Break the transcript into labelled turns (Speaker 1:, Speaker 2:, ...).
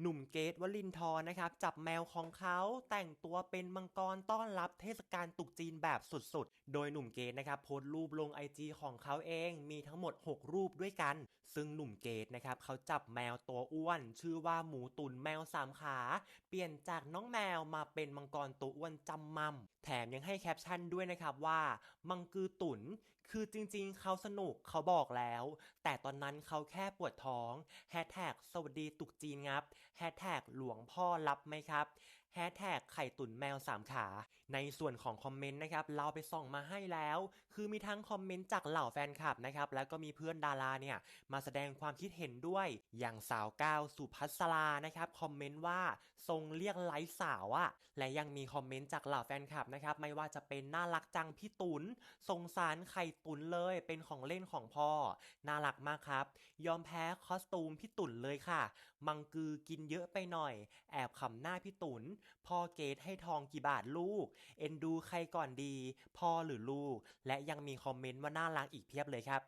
Speaker 1: หนุ่มเกตวลินทร์นะครับ จับแมวของเขาแต่งตัวเป็นมังกรต้อนรับเทศกาลตรุษจีนแบบสุดๆ โดยหนุ่มเกตนะครับโพสต์รูปลงไอจีของเขาเองมีทั้งหมด 6 รูปด้วยกัน ซึ่งหนุ่มเกตนะครับเขาจับแมวตัวอ้วน ชื่อว่าหมูตุนแมวสามขา เปลี่ยนจากน้องแมวมาเป็นมังกรตัวอ้วนจำมั่มแถมยังให้แคปชั่นด้วยนะครับว่ามังกือตุนคือจริงๆ เขาสนุกเขาบอกแล้ว แต่ตอนนั้นเขาแค่ปวดท้องแฮชแท็กสวัสดีตุกจีนครับแฮชแท็กหลวงพ่อรับไหมครับ แฮชแท็กไข่ตุนแมวสามขา ในส่วนของคอมเมนต์นะครับเราไปส่องมาให้แล้ว คือมีทั้งคอมเมนต์จากเหล่าแฟนคลับนะครับแล้วก็มีเพื่อนดาราเนี่ยมาแสดงความคิดเห็นด้วย อย่างสาวก้าวสุภัสรานะครับคอมเมนต์ว่าทรงเรียกไลฟ์สาวอะและยังมีคอมเมนต์จากเหล่าแฟนคลับนะครับไม่ว่าจะเป็นน่ารักจังพี่ตุนสงสารไข่ตุนเลยเป็นของเล่นของพ่อ น่ารักมากครับ ยอมแพ้คอสตูมพี่ตุนเลยค่ะ มังกือกินเยอะไปหน่อย แอบขำหน้าพี่ตุนพ่อเกตให้ทองกี่บาทลูก เอ็นดูใครก่อนดี พ่อหรือลูก และยังมีคอมเมนต์ว่าน่ารักอีกเพียบเลยครับ